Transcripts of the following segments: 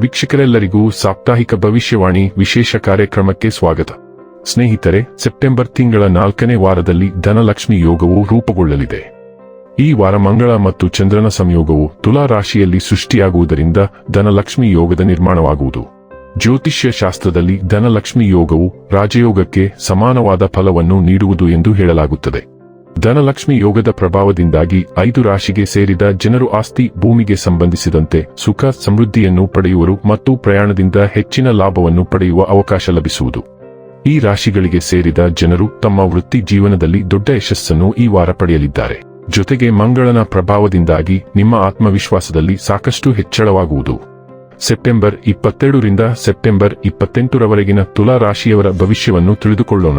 ವೀಕ್ಷಕರೆಲ್ಲರಿಗೂ ಸಾಪ್ತಾಹಿಕ ಭವಿಷ್ಯವಾಣಿ ವಿಶೇಷ ಕಾರ್ಯಕ್ರಮಕ್ಕೆ ಸ್ವಾಗತ. ಸ್ನೇಹಿತರೆ, ಸೆಪ್ಟೆಂಬರ್ ತಿಂಗಳ ನಾಲ್ಕನೇ ವಾರದಲ್ಲಿ ಧನಲಕ್ಷ್ಮಿ ಯೋಗವು ರೂಪುಗೊಳ್ಳಲಿದೆ. ಈ ವಾರ ಮಂಗಳ ಮತ್ತು ಚಂದ್ರನ ಸಂಯೋಗವು ತುಲಾ ರಾಶಿಯಲ್ಲಿ ಸೃಷ್ಟಿಯಾಗುವುದರಿಂದ ಧನಲಕ್ಷ್ಮಿ ಯೋಗದ ನಿರ್ಮಾಣವಾಗುವುದು. ಜ್ಯೋತಿಷ್ಯ ಶಾಸ್ತ್ರದಲ್ಲಿ ಧನಲಕ್ಷ್ಮಿ ಯೋಗವು ರಾಜಯೋಗಕ್ಕೆ ಸಮಾನವಾದ ಫಲವನ್ನು ನೀಡುವುದು ಎಂದು ಹೇಳಲಾಗುತ್ತದೆ. ಧನಲಕ್ಷ್ಮಿ ಯೋಗದ ಪ್ರಭಾವದಿಂದಾಗಿ ಐದು ರಾಶಿಗೆ ಸೇರಿದ ಜನರು ಆಸ್ತಿ ಭೂಮಿಗೆ ಸಂಬಂಧಿಸಿದಂತೆ ಸುಖ, ಸಮೃದ್ಧಿಯನ್ನು ಪಡೆಯುವರು ಮತ್ತು ಪ್ರಯಾಣದಿಂದ ಹೆಚ್ಚಿನ ಲಾಭವನ್ನು ಪಡೆಯುವ ಅವಕಾಶ ಲಭಿಸುವುದು. ಈ ರಾಶಿಗಳಿಗೆ ಸೇರಿದ ಜನರು ತಮ್ಮ ವೃತ್ತಿ ಜೀವನದಲ್ಲಿ ದೊಡ್ಡ ಯಶಸ್ಸನ್ನು ಈ ವಾರ ಪಡೆಯಲಿದ್ದಾರೆ. ಜೊತೆಗೆ ಮಂಗಳನ ಪ್ರಭಾವದಿಂದಾಗಿ ನಿಮ್ಮ ಆತ್ಮವಿಶ್ವಾಸದಲ್ಲಿ ಸಾಕಷ್ಟು ಹೆಚ್ಚಳವಾಗುವುದು. ಸೆಪ್ಟೆಂಬರ್ ಇಪ್ಪತ್ತೆರಡರಿಂದ ಸೆಪ್ಟೆಂಬರ್ ಇಪ್ಪತ್ತೆಂಟರವರೆಗಿನ ತುಲಾ ರಾಶಿಯವರ ಭವಿಷ್ಯವನ್ನು ತಿಳಿದುಕೊಳ್ಳೋಣ.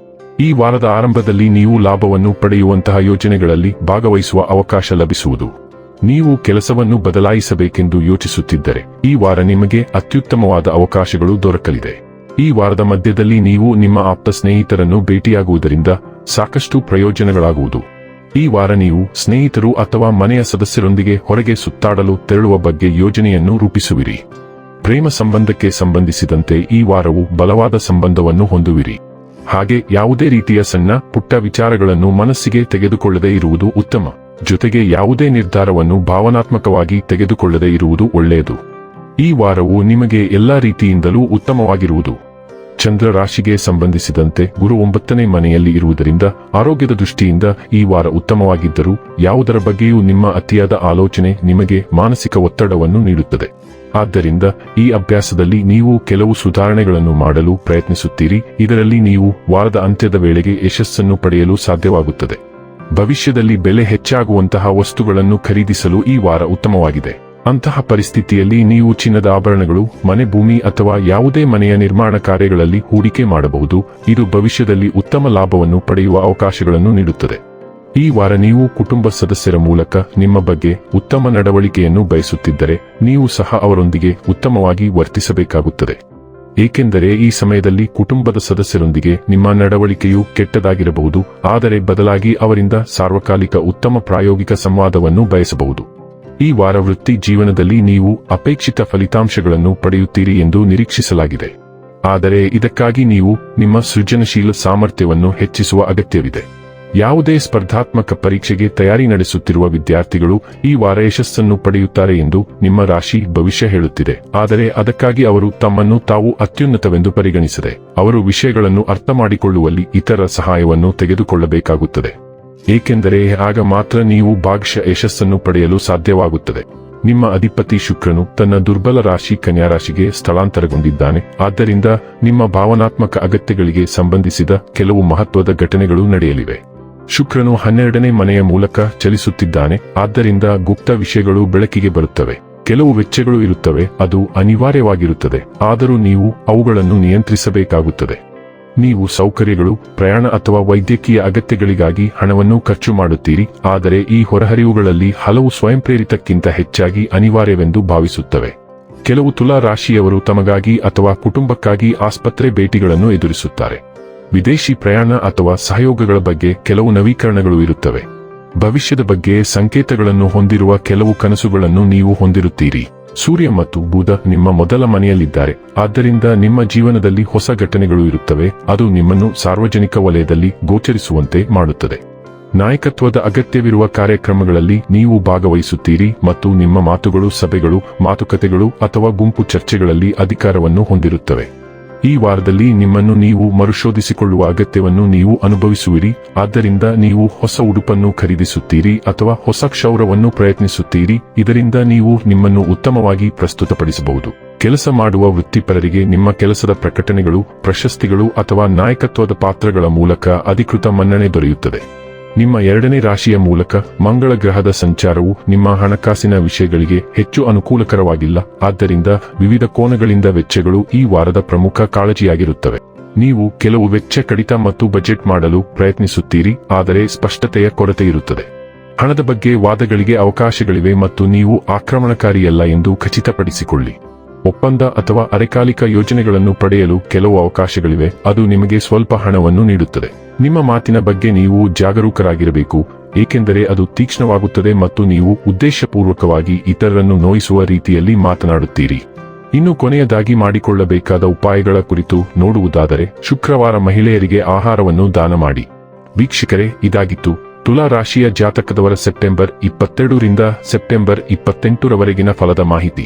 ಈ ವಾರದ ಆರಂಭದಲ್ಲಿ ನೀವು ಲಾಭವನ್ನು ಪಡೆಯುವಂತಹ ಯೋಜನೆಗಳಲ್ಲಿ ಭಾಗವಹಿಸುವ ಅವಕಾಶ ಲಭಿಸುವುದು. ನೀವು ಕೆಲಸವನ್ನು ಬದಲಾಯಿಸಬೇಕೆಂದು ಯೋಚಿಸುತ್ತಿದ್ದರೆ ಈ ವಾರ ನಿಮಗೆ ಅತ್ಯುತ್ತಮವಾದ ಅವಕಾಶಗಳು ದೊರಕಲಿದೆ. ಈ ವಾರದ ಮಧ್ಯದಲ್ಲಿ ನೀವು ನಿಮ್ಮ ಆಪ್ತ ಸ್ನೇಹಿತರನ್ನು ಭೇಟಿಯಾಗುವುದರಿಂದ ಸಾಕಷ್ಟು ಪ್ರಯೋಜನಗಳಾಗುವುದು. ಈ ವಾರ ನೀವು ಸ್ನೇಹಿತರು ಅಥವಾ ಮನೆಯ ಸದಸ್ಯರೊಂದಿಗೆ ಹೊರಗೆ ಸುತ್ತಾಡಲು ತೆರಳುವ ಬಗ್ಗೆ ಯೋಜನೆಯನ್ನು ರೂಪಿಸುವಿರಿ. ಪ್ರೇಮ ಸಂಬಂಧಕ್ಕೆ ಸಂಬಂಧಿಸಿದಂತೆ ಈ ವಾರವು ಬಲವಾದ ಸಂಬಂಧವನ್ನು ಹೊಂದುವಿರಿ. ಹಾಗೆ ಯಾವುದೇ ರೀತಿಯ ಸಣ್ಣ, ಪುಟ್ಟ ವಿಚಾರಗಳನ್ನು ಮನಸ್ಸಿಗೆ ತೆಗೆದುಕೊಳ್ಳದೆ ಇರುವುದು ಉತ್ತಮ. ಜೊತೆಗೆ ಯಾವುದೇ ನಿರ್ಧಾರವನ್ನು ಭಾವನಾತ್ಮಕವಾಗಿ ತೆಗೆದುಕೊಳ್ಳದೆ ಇರುವುದು ಒಳ್ಳೆಯದು. ಈ ವಾರವು ನಿಮಗೆ ಎಲ್ಲಾ ರೀತಿಯಿಂದಲೂ ಉತ್ತಮವಾಗಿರುವುದು. ಚಂದ್ರ ರಾಶಿಗೆ ಸಂಬಂಧಿಸಿದಂತೆ ಗುರು ಒಂಬತ್ತನೇ ಮನೆಯಲ್ಲಿ ಇರುವುದರಿಂದ ಆರೋಗ್ಯದ ದೃಷ್ಟಿಯಿಂದ ಈ ವಾರ ಉತ್ತಮವಾಗಿದ್ದರೂ ಯಾವುದರ ಬಗ್ಗೆಯೂ ನಿಮ್ಮ ಅತಿಯಾದ ಆಲೋಚನೆ ನಿಮಗೆ ಮಾನಸಿಕ ಒತ್ತಡವನ್ನು ನೀಡುತ್ತದೆ. ಆದ್ದರಿಂದ ಈ ಅಭ್ಯಾಸದಲ್ಲಿ ನೀವು ಕೆಲವು ಸುಧಾರಣೆಗಳನ್ನು ಮಾಡಲು ಪ್ರಯತ್ನಿಸುತ್ತೀರಿ. ಇದರಲ್ಲಿ ನೀವು ವಾರದ ಅಂತ್ಯದ ವೇಳೆಗೆ ಯಶಸ್ಸನ್ನು ಪಡೆಯಲು ಸಾಧ್ಯವಾಗುತ್ತದೆ. ಭವಿಷ್ಯದಲ್ಲಿ ಬೆಲೆ ಹೆಚ್ಚಾಗುವಂತಹ ವಸ್ತುಗಳನ್ನು ಖರೀದಿಸಲು ಈ ವಾರ ಉತ್ತಮವಾಗಿದೆ. ಅಂತಹ ಪರಿಸ್ಥಿತಿಯಲ್ಲಿ ನೀವು ಚಿನ್ನದ ಆಭರಣಗಳು, ಮನೆ ಭೂಮಿ ಅಥವಾ ಯಾವುದೇ ಮನೆಯ ನಿರ್ಮಾಣ ಕಾರ್ಯಗಳಲ್ಲಿ ಹೂಡಿಕೆ ಮಾಡಬಹುದು. ಇದು ಭವಿಷ್ಯದಲ್ಲಿ ಉತ್ತಮ ಲಾಭವನ್ನು ಪಡೆಯುವ ಅವಕಾಶಗಳನ್ನು ನೀಡುತ್ತದೆ. ಈ ವಾರ ನೀವು ಕುಟುಂಬ ಸದಸ್ಯರ ಮೂಲಕ ನಿಮ್ಮ ಬಗ್ಗೆ ಉತ್ತಮ ನಡವಳಿಕೆಯನ್ನು ಬಯಸುತ್ತಿದ್ದರೆ, ನೀವು ಸಹ ಅವರೊಂದಿಗೆ ಉತ್ತಮವಾಗಿ ವರ್ತಿಸಬೇಕಾಗುತ್ತದೆ. ಏಕೆಂದರೆ ಈ ಸಮಯದಲ್ಲಿ ಕುಟುಂಬದ ಸದಸ್ಯರೊಂದಿಗೆ ನಿಮ್ಮ ನಡವಳಿಕೆಯು ಕೆಟ್ಟದಾಗಿರಬಹುದು, ಆದರೆ ಬದಲಾಗಿ ಅವರಿಂದ ಸಾರ್ವಕಾಲಿಕ ಉತ್ತಮ ಪ್ರಾಯೋಗಿಕ ಸಂವಾದವನ್ನು ಬಯಸಬಹುದು. ಈ ವಾರ ವೃತ್ತಿ ಜೀವನದಲ್ಲಿ ನೀವು ಅಪೇಕ್ಷಿತ ಫಲಿತಾಂಶಗಳನ್ನು ಪಡೆಯುತ್ತೀರಿ ಎಂದು ನಿರೀಕ್ಷಿಸಲಾಗಿದೆ. ಆದರೆ ಇದಕ್ಕಾಗಿ ನೀವು ನಿಮ್ಮ ಸೃಜನಶೀಲ ಸಾಮರ್ಥ್ಯವನ್ನು ಹೆಚ್ಚಿಸುವ ಅಗತ್ಯವಿದೆ. ಯಾವುದೇ ಸ್ಪರ್ಧಾತ್ಮಕ ಪರೀಕ್ಷೆಗೆ ತಯಾರಿ ನಡೆಸುತ್ತಿರುವ ವಿದ್ಯಾರ್ಥಿಗಳು ಈ ವಾರ ಯಶಸ್ಸನ್ನು ಪಡೆಯುತ್ತಾರೆ ಎಂದು ನಿಮ್ಮ ರಾಶಿ ಭವಿಷ್ಯ ಹೇಳುತ್ತಿದೆ. ಆದರೆ ಅದಕ್ಕಾಗಿ ಅವರು ತಮ್ಮನ್ನು ತಾವು ಅತ್ಯುನ್ನತವೆಂದು ಪರಿಗಣಿಸದೆ, ಅವರು ವಿಷಯಗಳನ್ನು ಅರ್ಥ ಮಾಡಿಕೊಳ್ಳುವಲ್ಲಿ ಇತರ ಸಹಾಯವನ್ನು ತೆಗೆದುಕೊಳ್ಳಬೇಕಾಗುತ್ತದೆ. ಏಕೆಂದರೆ ಆಗ ಮಾತ್ರ ನೀವು ಭಾಗಶಃ ಯಶಸ್ಸನ್ನು ಪಡೆಯಲು ಸಾಧ್ಯವಾಗುತ್ತದೆ. ನಿಮ್ಮ ಅಧಿಪತಿ ಶುಕ್ರನು ತನ್ನ ದುರ್ಬಲ ರಾಶಿ ಕನ್ಯಾ ರಾಶಿಗೆ ಸ್ಥಳಾಂತರಗೊಂಡಿದ್ದಾನೆ. ಆದ್ದರಿಂದ ನಿಮ್ಮ ಭಾವನಾತ್ಮಕ ಅಗತ್ಯಗಳಿಗೆ ಸಂಬಂಧಿಸಿದ ಕೆಲವು ಮಹತ್ವದ ಘಟನೆಗಳು ನಡೆಯಲಿವೆ. ಶುಕ್ರನು ಹನ್ನೆರಡನೇ ಮನೆಯ ಮೂಲಕ ಚಲಿಸುತ್ತಿದ್ದಾನೆ. ಆದ್ದರಿಂದ ಗುಪ್ತ ವಿಷಯಗಳು ಬೆಳಕಿಗೆ ಬರುತ್ತವೆ. ಕೆಲವು ವೆಚ್ಚಗಳು ಇರುತ್ತವೆ. ಅದು ಅನಿವಾರ್ಯವಾಗಿರುತ್ತದೆ. ಆದರೂ ನೀವು ಅವುಗಳನ್ನು ನಿಯಂತ್ರಿಸಬೇಕಾಗುತ್ತದೆ. ನೀವು ಸೌಕರ್ಯಗಳು, ಪ್ರಯಾಣ ಅಥವಾ ವೈದ್ಯಕೀಯ ಅಗತ್ಯಗಳಿಗಾಗಿ ಹಣವನ್ನು ಖರ್ಚು ಮಾಡುತ್ತೀರಿ, ಆದರೆ ಈ ಹೊರಹರಿವುಗಳಲ್ಲಿ ಹಲವು ಸ್ವಯಂಪ್ರೇರಿತಕ್ಕಿಂತ ಹೆಚ್ಚಾಗಿ ಅನಿವಾರ್ಯವೆಂದು ಭಾವಿಸುತ್ತವೆ. ಕೆಲವು ತುಲಾ ರಾಶಿಯವರು ತಮಗಾಗಿ ಅಥವಾ ಕುಟುಂಬಕ್ಕಾಗಿ ಆಸ್ಪತ್ರೆ ಭೇಟಿಗಳನ್ನು ಎದುರಿಸುತ್ತಾರೆ. ವಿದೇಶಿ ಪ್ರಯಾಣ ಅಥವಾ ಸಹಯೋಗಗಳ ಬಗ್ಗೆ ಕೆಲವು ನವೀಕರಣಗಳು ಇರುತ್ತವೆ. ಭವಿಷ್ಯದ ಬಗ್ಗೆ ಸಂಕೇತಗಳನ್ನು ಹೊಂದಿರುವ ಕೆಲವು ಕನಸುಗಳನ್ನು ನೀವು ಹೊಂದಿರುತ್ತೀರಿ. ಸೂರ್ಯ ಮತ್ತು ಬುಧ ನಿಮ್ಮ ಮೊದಲ ಮನೆಯಲ್ಲಿದ್ದಾರೆ. ಆದ್ದರಿಂದ ನಿಮ್ಮ ಜೀವನದಲ್ಲಿ ಹೊಸ ಘಟನೆಗಳು ಇರುತ್ತವೆ. ಅದು ನಿಮ್ಮನ್ನು ಸಾರ್ವಜನಿಕ ವಲಯದಲ್ಲಿ ಗೋಚರಿಸುವಂತೆ ಮಾಡುತ್ತದೆ. ನಾಯಕತ್ವದ ಅಗತ್ಯವಿರುವ ಕಾರ್ಯಕ್ರಮಗಳಲ್ಲಿ ನೀವು ಭಾಗವಹಿಸುತ್ತೀರಿ ಮತ್ತು ನಿಮ್ಮ ಮಾತುಗಳು, ಸಭೆಗಳು, ಮಾತುಕತೆಗಳು ಅಥವಾ ಗುಂಪು ಚರ್ಚೆಗಳಲ್ಲಿ ಅಧಿಕಾರವನ್ನು ಹೊಂದಿರುತ್ತವೆ. ಈ ವಾರದಲ್ಲಿ ನಿಮ್ಮನ್ನು ನೀವು ಮರುಶೋಧಿಸಿಕೊಳ್ಳುವ ಅಗತ್ಯವನ್ನು ನೀವು ಅನುಭವಿಸುವಿರಿ. ಆದ್ದರಿಂದ ನೀವು ಹೊಸ ಉಡುಪನ್ನು ಖರೀದಿಸುತ್ತೀರಿ ಅಥವಾ ಹೊಸ ಕ್ಷೌರವನ್ನು ಪ್ರಯತ್ನಿಸುತ್ತೀರಿ. ಇದರಿಂದ ನೀವು ನಿಮ್ಮನ್ನು ಉತ್ತಮವಾಗಿ ಪ್ರಸ್ತುತಪಡಿಸಬಹುದು. ಕೆಲಸ ಮಾಡುವ ವೃತ್ತಿಪರರಿಗೆ ನಿಮ್ಮ ಕೆಲಸದ ಪ್ರಕಟಣೆಗಳು, ಪ್ರಶಸ್ತಿಗಳು ಅಥವಾ ನಾಯಕತ್ವದ ಪಾತ್ರಗಳ ಮೂಲಕ ಅಧಿಕೃತ ಮನ್ನಣೆ ದೊರೆಯುತ್ತದೆ. ನಿಮ್ಮ ಎರಡನೇ ರಾಶಿಯ ಮೂಲಕ ಮಂಗಳ ಗ್ರಹದ ಸಂಚಾರವು ನಿಮ್ಮ ಹಣಕಾಸಿನ ವಿಷಯಗಳಿಗೆ ಹೆಚ್ಚು ಅನುಕೂಲಕರವಾಗಿಲ್ಲ. ಆದ್ದರಿಂದ ವಿವಿಧ ಕೋನಗಳಿಂದ ವೆಚ್ಚಗಳು ಈ ವಾರದ ಪ್ರಮುಖ ಕಾಳಜಿಯಾಗಿರುತ್ತವೆ. ನೀವು ಕೆಲವು ವೆಚ್ಚ ಕಡಿತ ಮತ್ತು ಬಜೆಟ್ ಮಾಡಲು ಪ್ರಯತ್ನಿಸುತ್ತೀರಿ, ಆದರೆ ಸ್ಪಷ್ಟತೆಯ ಕೊರತೆ ಇರುತ್ತದೆ. ಹಣದ ಬಗ್ಗೆ ವಾದಗಳಿಗೆ ಅವಕಾಶಗಳಿವೆ ಮತ್ತು ನೀವು ಆಕ್ರಮಣಕಾರಿಯಲ್ಲ ಎಂದು ಖಚಿತಪಡಿಸಿಕೊಳ್ಳಿ. ಒಪ್ಪಂದ ಅಥವಾ ಅರೆಕಾಲಿಕ ಯೋಜನೆಗಳನ್ನು ಪಡೆಯಲು ಕೆಲವು ಅವಕಾಶಗಳಿವೆ. ಅದು ನಿಮಗೆ ಸ್ವಲ್ಪ ಹಣವನ್ನು ನೀಡುತ್ತದೆ. ನಿಮ್ಮ ಮಾತಿನ ಬಗ್ಗೆ ನೀವು ಜಾಗರೂಕರಾಗಿರಬೇಕು, ಏಕೆಂದರೆ ಅದು ತೀಕ್ಷ್ಣವಾಗುತ್ತದೆ ಮತ್ತು ನೀವು ಉದ್ದೇಶಪೂರ್ವಕವಾಗಿ ಇತರರನ್ನು ನೋಯಿಸುವ ರೀತಿಯಲ್ಲಿ ಮಾತನಾಡುತ್ತೀರಿ. ಇನ್ನು ಕೊನೆಯದಾಗಿ ಮಾಡಿಕೊಳ್ಳಬೇಕಾದ ಉಪಾಯಗಳ ಕುರಿತು ನೋಡುವುದಾದರೆ, ಶುಕ್ರವಾರ ಮಹಿಳೆಯರಿಗೆ ಆಹಾರವನ್ನು ದಾನ ಮಾಡಿ. ವೀಕ್ಷಕರೇ, ಇದಾಗಿತ್ತು. ತುಲಾ ರಾಶಿಯ ಜಾತಕದವರ ಸೆಪ್ಟೆಂಬರ್ ಇಪ್ಪತ್ತೆರಡರಿಂದ ಸೆಪ್ಟೆಂಬರ್ ಇಪ್ಪತ್ತೆಂಟರವರೆಗಿನ ಫಲದ ಮಾಹಿತಿ.